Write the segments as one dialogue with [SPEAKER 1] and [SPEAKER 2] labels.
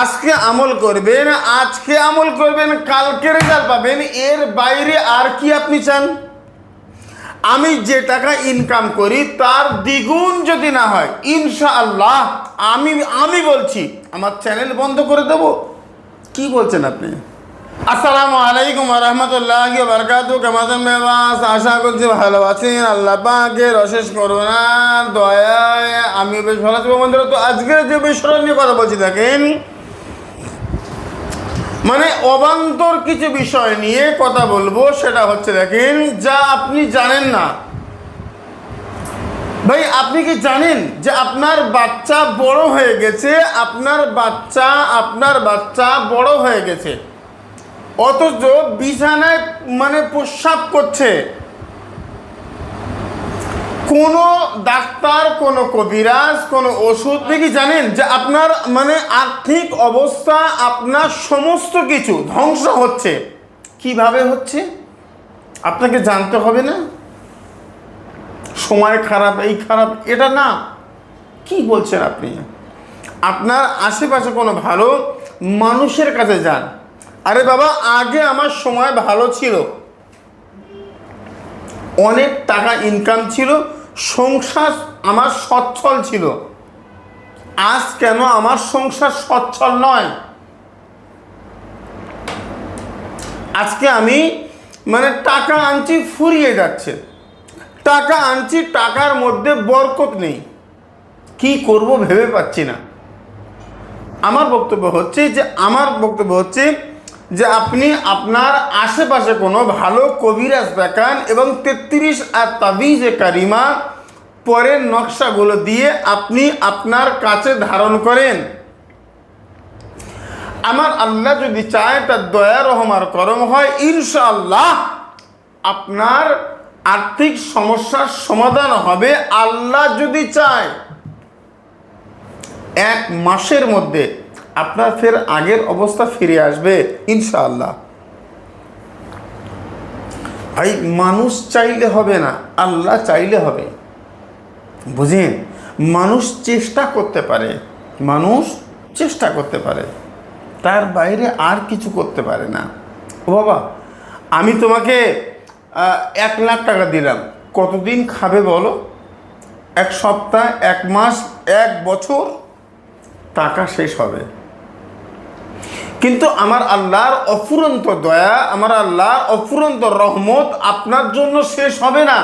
[SPEAKER 1] আজকে আমল করবেন, আজকে আমল করবেন, কালকে রেজাল্ট পাবেন। এর বাইরে আর কি আপনি চান? আমি যে টাকা ইনকাম করি, তার দ্বিগুণ যদি না হয়, ইনশাআল্লাহ আমি আমি বলছি, আমার চ্যানেল বন্ধ করে দেব। কি বলছেন আপনি? আসসালামু আলাইকুম রহমতুল্লাহ বরকাত কেমন আশা করছি ভালো আছেন। আল্লাহ পাকের অশেষ করোনার দয়ায় আমি বেশ ভালো আছি। বন্ধুরা, তো আজকের যে বিষয় নিয়ে কথা বলছি, দেখেন মানে অবান্তর কিছু বিষয় নিয়ে কথা বলব, সেটা হচ্ছে দেখেন, যা আপনি জানেন না। ভাই, আপনি কি জানেন যে আপনার বাচ্চা বড় হয়ে গেছে? আপনার বাচ্চা আপনার বাচ্চা বড় হয়ে গেছে। অথচ বিছানায় মানে প্রস্রাব করছে। কোনো ডাক্তার, কোনো কবিরাজ, কোনো ওষুধ কি জানেন যে আপনার মানে আর্থিক অবস্থা, আপনার সমস্ত কিছু ধ্বংস হচ্ছে? কীভাবে হচ্ছে? আপনাকে জানতে হবে না? সময় খারাপ, এই খারাপ, এটা না। কি বলছেন আপনি? আপনার আশেপাশে কোনো ভালো মানুষের কাছে যান। আরে বাবা, আগে আমার সময় ভালো ছিল। অনেক টাকা ইনকাম ছিল। সংসার আমার সচ্ছল ছিল। আজ কেন আমার সংসার সচ্ছল নয়? আজকে আমি মানে টাকা আনছি ফুরিয়ে যাচ্ছে। টাকা আনছি, টাকার মধ্যে বরকত নেই। কি করব ভেবে পাচ্ছি না। আমার বক্তব্য হচ্ছে যে, আমার বক্তব্য হচ্ছে যে আপনি আপনার আশেপাশে কোনো ভালো কবিরাজ দেখান এবং তেত্রিশ আর তাবিজে কারিমা পরের নকশাগুলো দিয়ে আপনি আপনার কাছে ধারণ করেন। আমার আল্লাহ যদি চায়, তার দয়া রহমার করম হয়, ইনশাআল্লাহ আপনার আর্থিক সমস্যার সমাধান হবে। আল্লাহ যদি চায়, এক মাসের মধ্যে আপনার ফের আগের অবস্থা ফিরে আসবে, ইনশাআল্লাহ। ভাই, মানুষ চাইলে হবে না, আল্লাহ চাইলে হবে। বুঝেন? মানুষ চেষ্টা করতে পারে, মানুষ চেষ্টা করতে পারে। তার বাইরে আর কিছু করতে পারে না। ও বাবা, আমি তোমাকে এক লাখ টাকা দিলাম। কতদিন খাবে বলো? এক সপ্তাহ, এক মাস, এক বছর, টাকা শেষ হবে। কিন্তু আমার আল্লাহর অফুরন্ত দয়া, আমার আল্লাহর অফুরন্ত রহমত আপনার জন্য শেষ হবে না।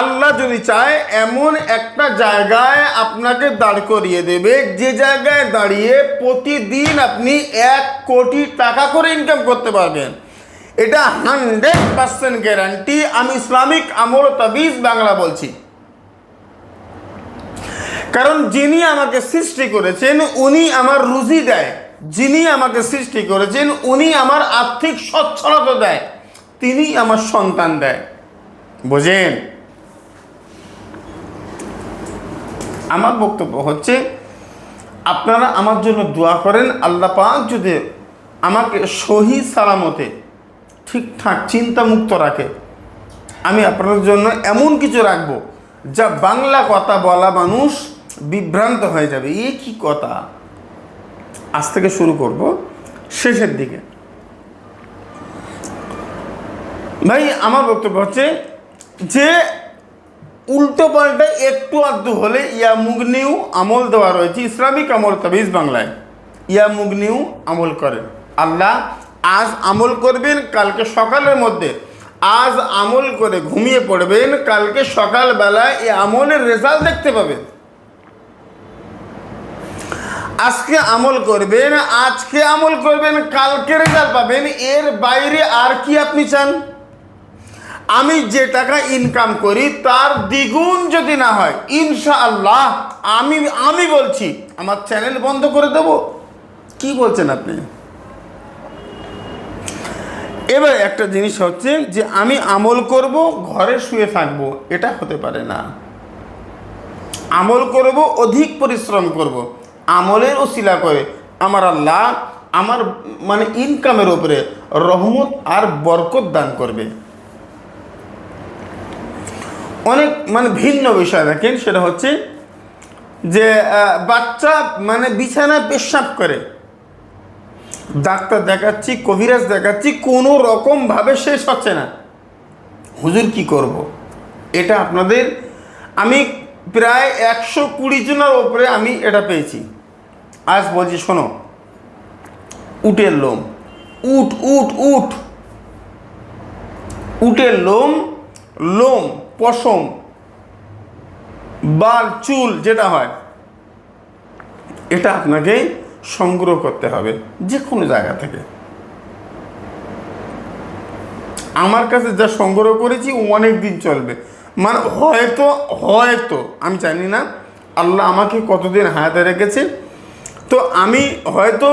[SPEAKER 1] আল্লাহ যদি চায়, এমন একটা জায়গায় আপনাকে দাঁড় করিয়ে দেবে, যে জায়গায় দাঁড়িয়ে প্রতিদিন আপনি এক কোটি টাকা করে ইনকাম করতে পারবেন। এটা হান্ড্রেড পার্সেন্ট গ্যারান্টি আমি ইসলামিক আমল তাবিজ বাংলা বলছি। কারণ যিনি আমাকে সৃষ্টি করেছেন, উনি আমার রুজি দেয়। যিনি আমাকে সৃষ্টি করেছেন, উনি আমার আর্থিক সচ্ছলতা দেয়, তিনি আমার সন্তান দেয়। বোঝেন? আমার বক্তব্য হচ্ছে, আপনারা আমার জন্য দোয়া করেন, আল্লাহ পাক যদি আমাকে সহি সালামতে ঠিকঠাক চিন্তামুক্ত রাখে, আমি আপনাদের জন্য এমন কিছু রাখব, যা বাংলা কথা বলা মানুষ বিভ্রান্ত হয়ে যাবে। এ কি কথা? আজ থেকে শুরু করব শেষের দিকে। ভাই, আমার বক্তব্য হচ্ছে যে উল্টো পাল্টা একটু আধটু হলে ইয়া মুগনিউ আমল দেওয়া রয়েছে, ইসলামিক আমল তাবিজ বাংলায়। ইয়া মুগনিউ আমল করেন। আল্লাহ আজ আমল করবেন, কালকে সকালের মধ্যে। আজ আমল করে ঘুমিয়ে পড়বেন, কালকে সকালবেলায় এই আমলের রেজাল্ট দেখতে পাবেন। আজকে আমল করবেন, আজকে আমল করবেন কালকে রেজাল্ট পাবেন। এর বাইরে আর কি আপনি চান? আমি যে টাকা ইনকাম করি, তার দ্বিগুণ যদি না হয়, ইনশাআল্লাহ আমি আমি বলছি, আমার চ্যানেল বন্ধ করে দেব। কি বলছেন আপনি? এবার একটা জিনিস হচ্ছে যে, আমি আমল করব, ঘরে শুয়ে থাকব, এটা হতে পারে না। আমল করব, অধিক পরিশ্রম করব। আমলের ওসিলা করে। আমার আল্লাহ আমার মানে ইনকামের ওপরে রহমত আর বরকত দান করবে। অনেক মানে ভিন্ন বিষয় দেখেন, সেটা হচ্ছে যে বাচ্চা মানে বিছানায় পেশাব করে। ডাক্তার দেখাচ্ছি, কবিরাজ দেখাচ্ছি, কোনো রকমভাবে শেষ হচ্ছে না। হুজুর কি করব। এটা আপনাদের, আমি প্রায় একশো কুড়ি জনের ওপরে আমি এটা পেয়েছি। আজ বলছি, শোনো, উটের লোম, উট উট উট। উটের লোম লোম, পশম, বাল, চুল, যেটা হয়, এটা আপনাকে সংগ্রহ করতে হবে যে কোনো জায়গা থেকে। আমার কাছে যা সংগ্রহ করেছি অনেক দিন চলবে। মানে হয়তো হয়তো, আমি জানি না, আল্লাহ আমাকে কতদিন হায়াতে রেখেছে তো আমি হয়তো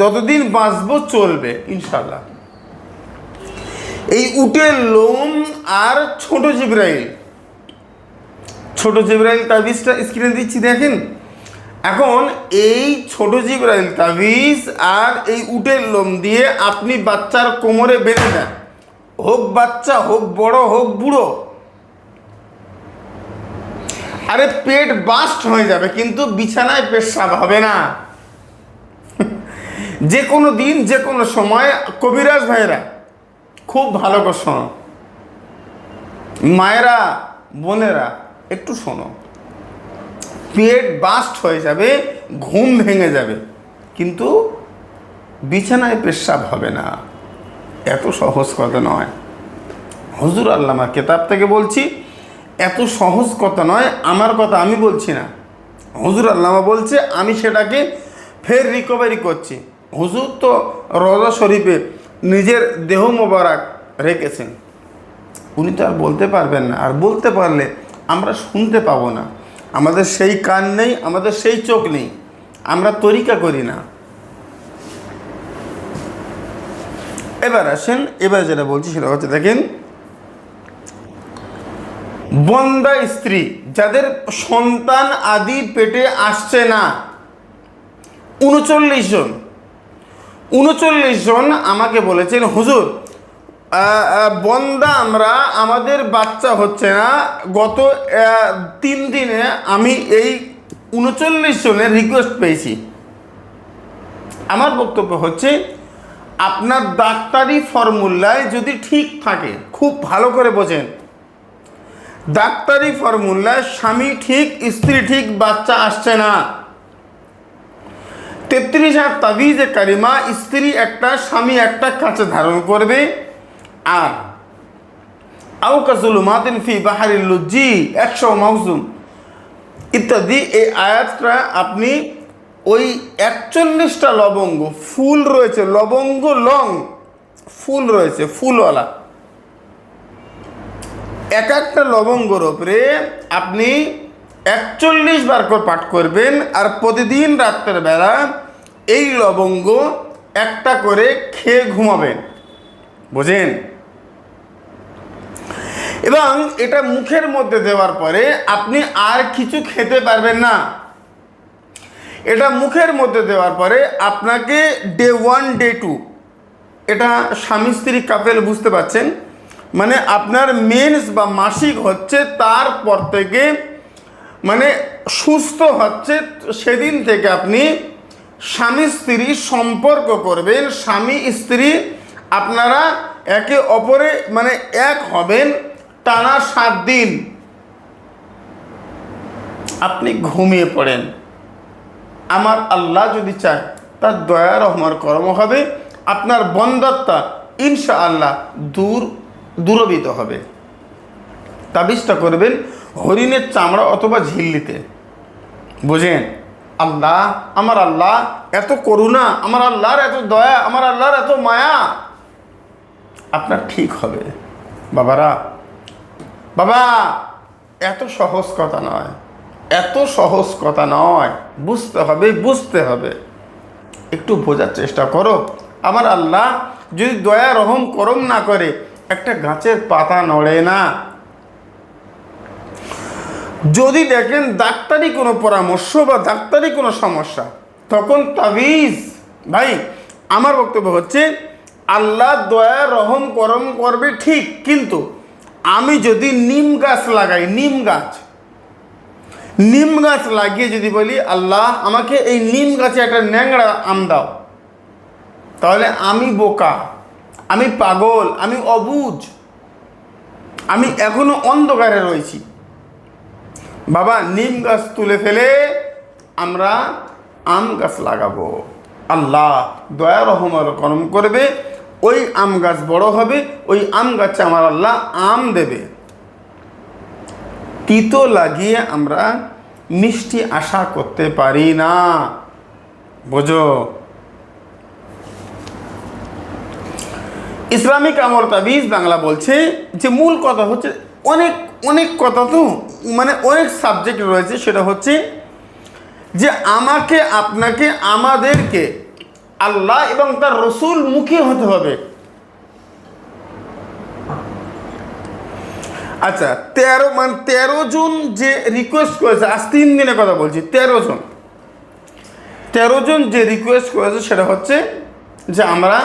[SPEAKER 1] যতদিন বাঁচবো চলবে ইনশাল্লাহ এই উটের লোম আর ছোট জিব্রাইল। ছোট জিব্রাইল তাবিজটা স্ক্রিনে দিচ্ছি, দেখেন। এখন এই ছোট জিব্রাইল তাবিজ আর এই উটের লোম দিয়ে আপনি বাচ্চার কোমরে বেঁধে দেন হোক বাচ্চা, হোক বড়, হোক বুড়ো। আরে পেট বাস্ট হয়ে যাবে, কিন্তু বিছানায় পেশাব হবে না। যে কোনো দিন যে কোনো সময়, কবিরাজ ভাইরা খুব ভালো করে শোনো। মায়েরা, বোনেরা, একটু শোনো। পেট বাস্ট হয়ে যাবে, ঘুম ভেঙে যাবে, কিন্তু বিছানায় পেশাব হবে না। এত সহজ কথা নয়। হজুর আল্লামা, কেতাব থেকে বলছি, এত সহজ কথা নয়, আমার কথা আমি বলছি না। হজুর আল্লামা বলছে, আমি সেটাকে ফের রিকভারি করছি। হুজুর তো রজা শরীফে নিজের দেহ মোবারক রেখেছেন। উনি তো আর বলতে পারবেন না। আর বলতে পারলে আমরা শুনতে পাবো না। আমাদের সেই কান নেই, আমাদের সেই চোখ নেই। আমরা তরিকা করি না। এবার আসেন, এবার যেটা বলছি সেটা হচ্ছে দেখেন, বন্দা স্ত্রী যাদের সন্তান আদি পেটে আসছে না, উনচল্লিশ জন। উনচল্লিশ জন আমাকে বলেছেন, হুজুর বন্দা আমরা, আমাদের বাচ্চা হচ্ছে না। গত তিন দিনে আমি এই উনচল্লিশ জনের রিকোয়েস্ট পেয়েছি। আমার বক্তব্য হচ্ছে, আপনার ডাক্তারি ফর্মুলায় যদি ঠিক থাকে, খুব ভালো করে বোঝেন। ডাক্তারি ফর্মুলায় স্বামী ঠিক, স্ত্রী ঠিক, বাচ্চা আসছে না। তেত্রিশ হাজার তাবিজে কারিমা, স্ত্রী একটা, স্বামী একটা কাছে ধারণ করবে। আর আউকাজুল মাতিন ফি বাহারিল লুজি একশো মাউজুম ইত্যাদি, এই আয়াতটা আপনি ওই একচল্লিশটা লবঙ্গ, ফুল রয়েছে, লবঙ্গ লং, ফুল রয়েছে, ফুলওয়ালা। এক একটা লবঙ্গর ওপরে আপনি একচল্লিশ বার করে পাঠ করবেন, আর প্রতিদিন রাত্রের বেলা এই লবঙ্গ একটা করে খেয়ে ঘুমাবেন। বোঝেন? এবং এটা মুখের মধ্যে দেওয়ার পরে আপনি আর কিছু খেতে পারবেন না। এটা মুখের মধ্যে দেওয়ার পরে আপনাকে ডে ওয়ান ডে টু এটা স্বামী স্ত্রী কাপেল বুঝতে পারছেন? মানে আপনার মেন্স বা মাসিক হচ্ছে তারপর থেকে মানে সুস্থ হচ্ছে, সেদিন থেকে আপনি স্বামী স্ত্রী সম্পর্ক করবেন। স্বামী স্ত্রী আপনারা একে অপরে মানে এক হবেন টানা সাত দিন। আপনি ঘুমিয়ে পড়েন। আমার আল্লাহ যদি চায়, তার দয়া রহমার কর্ম হবে। আপনার বন্দাত্মা ইনশা আল্লাহ দূর, দূরবিত হবে। তাবিজটা করবেন। হরিণের চামড়া অথবা ঝিল্লিতে বুঝেন? আল্লাহ, আমার আল্লাহ, এত করুণা, আমার আল্লাহর এত দয়া, আমার আল্লাহর এত মায়া। আপনার ঠিক হবে। বাবারা, বাবা, এত সহজ কথা নয়। এত সহজ কথা নয়। বুঝতে হবে বুঝতে হবে। একটু বোঝার চেষ্টা করো। আমার আল্লাহ, যদি দয়া রহম করম না করে, একটা গাছের পাতা নড়ে না। যদি দেখেন ডাক্তারি কোনো পরামর্শ বা ডাক্তারি কোনো সমস্যা, তখন তাবিজ। ভাই, আমার বক্তব্য হচ্ছে, আল্লাহ দয়া, রহম, করম করবে ঠিক, কিন্তু আমি যদি নিম গাছ লাগাই, নিম গাছ নিম গাছ লাগিয়ে যদি বলি, আল্লাহ আমাকে এই নিম গাছে একটা ন্যাংড়া আম দাও, তাহলে আমি বোকা, আমি পাগল, আমি অবুজ, আমি এখনও অন্ধকারে রয়েছি। বাবা, নিম গাছ তুলে ফেলে আমরা আম গাছ লাগাবো। আল্লাহ দয়া রহমত করম করবে, ওই আম গাছ বড় হবে, ওই আম গাছে আমার আল্লাহ আম দেবে। তিতো লাগিয়ে আমরা মিষ্টি আশা করতে পারি না। বোঝো? ইসলামিক আমল তাবিজ বাংলা বলছে যে, মূল কথা হচ্ছে অনেক অনেক কথা তো মানে অনেক সাবজেক্ট রয়েছে, সেটা হচ্ছে যে আমাকে, আপনাকে, আমাদেরকে আল্লাহ এবং তার রসুল মুখী হতে হবে। আচ্ছা তেরো মানে তেরো জন যে রিকোয়েস্ট করেছে, আজ তিন দিনে কথা বলছি, তেরো জন। তেরো জন যে রিকোয়েস্ট করেছে, সেটা হচ্ছে যে আমরা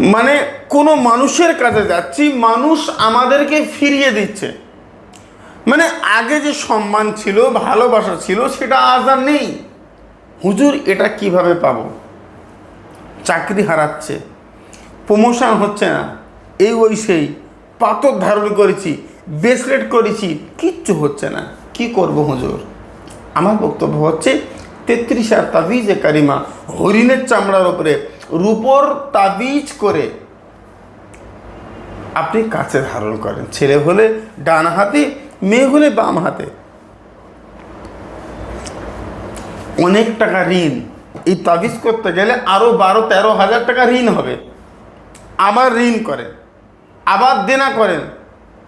[SPEAKER 1] মানে কোনো মানুষের কাছে যাচ্ছি, মানুষ আমাদেরকে ফিরিয়ে দিচ্ছে। মানে আগে যে সম্মান ছিল, ভালোবাসা ছিল, সেটা আজ আর নেই। হুজুর, এটা কীভাবে পাবো? চাকরি হারাচ্ছে প্রমোশন হচ্ছে না, এই ওই সেই, পাথর ধারণ করেছি ব্রেসলেট করেছি, কিচ্ছু হচ্ছে না। কি করব হুজুর? আমার বক্তব্য হচ্ছে, তেত্রিশ আর তাবিজে কারিমা, হরিণের চামড়ার উপরে রূপর তাবিজ করে আপনি কাছে ধারণ করেন। ছেলে হলে ডান হাতে, মেয়ে হলে বাম হাতে। অনেক টাকা ঋণ। এই তাবিজ করতে গেলে আরও বারো, তেরো হাজার টাকা ঋণ হবে। আবার ঋণ করেন, আবার দেনা করেন,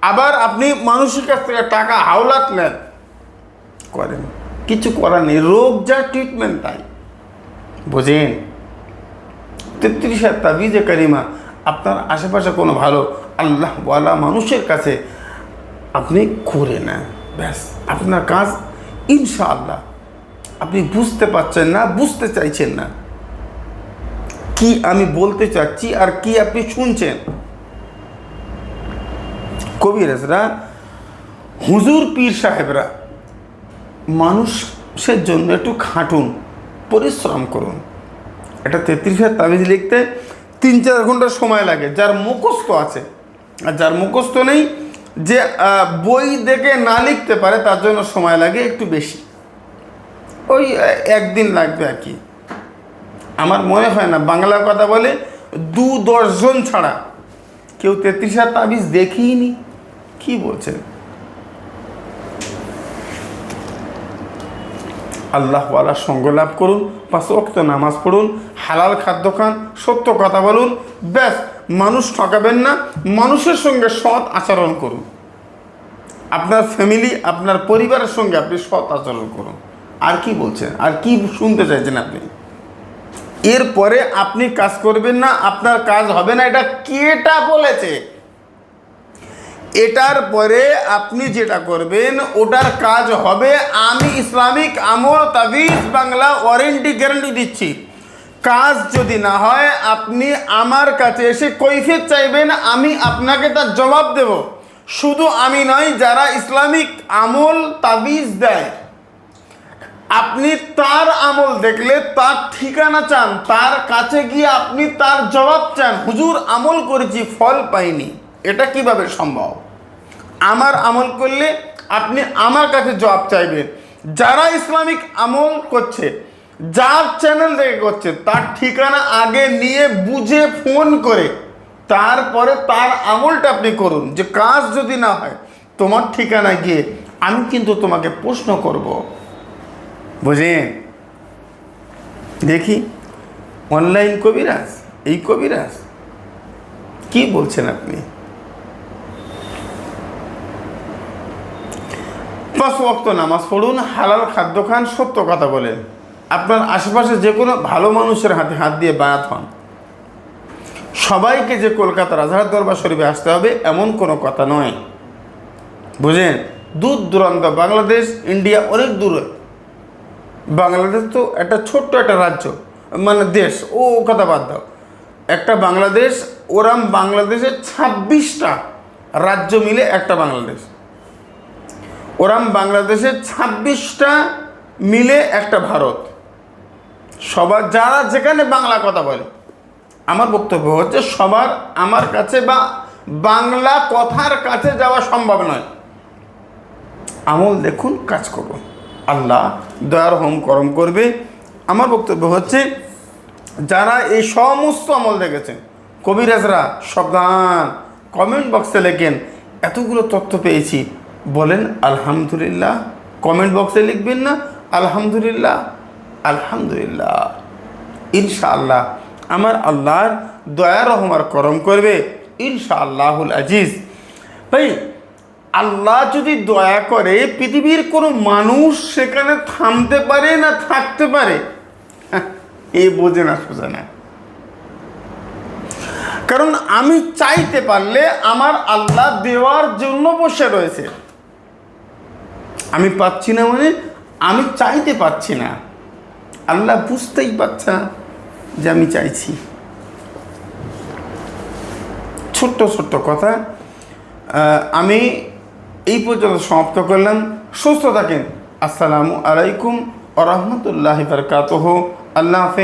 [SPEAKER 1] আবার আপনি মানুষের কাছ থেকে টাকা, হাওলাত নেন। করেন। কিছু করার নেই, রোগ যা ট্রিটমেন্ট তাই। বোঝেন? তেত্রিশ তাবিজে কারিমা, আপনার আশেপাশে কোনো ভালো আল্লাহ ওয়ালা মানুষের কাছে আপনি করে নেন। ব্যাস, আপনার কাজ ইনশাআল্লাহ। আপনি বুঝতে পারছেন না, বুঝতে চাইছেন না। কি আমি বলতে চাচ্ছি আর কি আপনি শুনছেন? কবিরাজরা হুজুর পীর সাহেবরা, মানুষের জন্য একটু খাটুন, পরিশ্রম করুন। এটা তেত্রিশ হাজার তাবিজ লিখতে তিন চার ঘণ্টা সময় লাগে, যার মুখস্থ আছে। আর যার মুখস্থ নেই, যে বই দেখে না লিখতে পারে, তার জন্য সময় লাগে একটু বেশি। ওই একদিন লাগবে আর কি। আমার মনে হয় না, বাংলা কথা বলে দু দশজন ছাড়া কেউ তেত্রিশ হাজার তাবিজ দেখিনি কি বলছেন? আল্লাহওয়ালার সঙ্গ লাভ করুন, পাঁচ অক্ত নামাজ পড়ুন, হালাল খাদ্য খান, সত্য কথা বলুন, ব্যাস, মানুষ ঠকাবেন না, মানুষের সঙ্গে সৎ আচরণ করুন। আপনার ফ্যামিলি আপনার পরিবারের সঙ্গে আপনি সৎ আচরণ করুন। আর কি বলছেন? আর কি শুনতে চাইছেন আপনি? এরপরে আপনি কাজ করবেন না, আপনার কাজ হবে না, এটা কেটা বলেছে? এটার পরে আপনি যেটা করবেন, ওটার কাজ হবে, আমি ইসলামিক আমল তাবিজ বাংলা ওয়ারেন্টি গ্যারান্টি দিচ্ছি। কাজ যদি না হয়, আপনি আমার কাছে এসে কৈফিয়ত চাইবেন, আমি আপনাকে তার জবাব দেব। শুধু আমি নয়, যারা ইসলামিক আমল তাবিজ দেয়, আপনি তার আমল দেখলে তার ঠিকানা চান, তার কাছে গিয়ে আপনি তার জবাব চান, হুজুর, আমল করেছি, ফল পাইনি। এটা কীভাবে সম্ভব? আমার আমল করলে আপনি আমার কাছে জবাব চাইবেন। যারা ইসলামিক আমল করছে, যার চ্যানেল থেকে করছে, তার ঠিকানা আগে নিয়ে বুঝে ফোন করে, তারপরে তার আমলটা আপনি করুন। যে কাজ যদি না হয়, তোমার ঠিকানা গিয়ে আমি কিন্তু তোমাকে প্রশ্ন করব। বুঝেন দেখি অনলাইন কবিরাজ, এই কবিরাজ, কি বলছেন আপনি? পাঁচ ওয়াক্ত নামাজ পড়ুন, হালাল খাদ্য খান, সত্য কথা বলেন। আপনার আশেপাশে যে কোনো ভালো মানুষের হাতে হাত দিয়ে বায়াত হন। সবাইকে যে কলকাতার আজহার দরবার শরীফে আসতে হবে, এমন কোনো কথা নয়। বুঝেন দূর দূরান্ত বাংলাদেশ, ইন্ডিয়া অনেক দূরে। বাংলাদেশ তো একটা ছোট্ট একটা রাজ্য মানে দেশ, ও কথা বাদ দাও। একটা বাংলাদেশ, ওরাম বাংলাদেশের ছাব্বিশটা রাজ্য মিলে একটা বাংলাদেশ। ওরাম বাংলাদেশের ছাব্বিশটা মিলে একটা ভারত। সবার যারা যেখানে বাংলা কথা বলে। আমার বক্তব্য হচ্ছে, সবার আমার কাছে বা বাংলা কথার কাছে যাওয়া সম্ভব নয়। আমল দেখুন, কাজ করুন। আল্লাহ দয়ার হোম করম করবে। আমার বক্তব্য হচ্ছে, যারা এই সমস্ত আমল দেখেছেন, কবিরাজরা সাবধান কমেন্ট বক্সে লেখেন, এতগুলো তথ্য পেয়েছি। বলেন আলহামদুলিল্লাহ। কমেন্ট বক্সে লিখবেন না আলহামদুলিল্লাহ। আলহামদুলিল্লাহ। ইনশাআল্লাহ আমার আল্লাহর দয়া রহমার করম করবে ইনশাআল্লাহুল আজিজ। ভাই আল্লাহ যদি দয়া করে পৃথিবীর কোনো মানুষ সেখানে থামতে পারে না থাকতে পারে? হ্যাঁ, এ বোঝে না সোজা না। কারণ আমি চাইতে পারলে আমার আল্লাহ দেওয়ার জন্য বসে রয়েছে। আমি পাচ্ছি না মানে আমি চাইতে পারছি না। আল্লাহ বুঝতেই পারছে না যে আমি চাইছি। ছোট্ট ছোট্ট কথা। আমি এই পর্যন্ত সমাপ্ত করলাম। সুস্থ থাকেন। আসসালামু আলাইকুম আ বরকাতহ। আল্লাহ হাফেজ।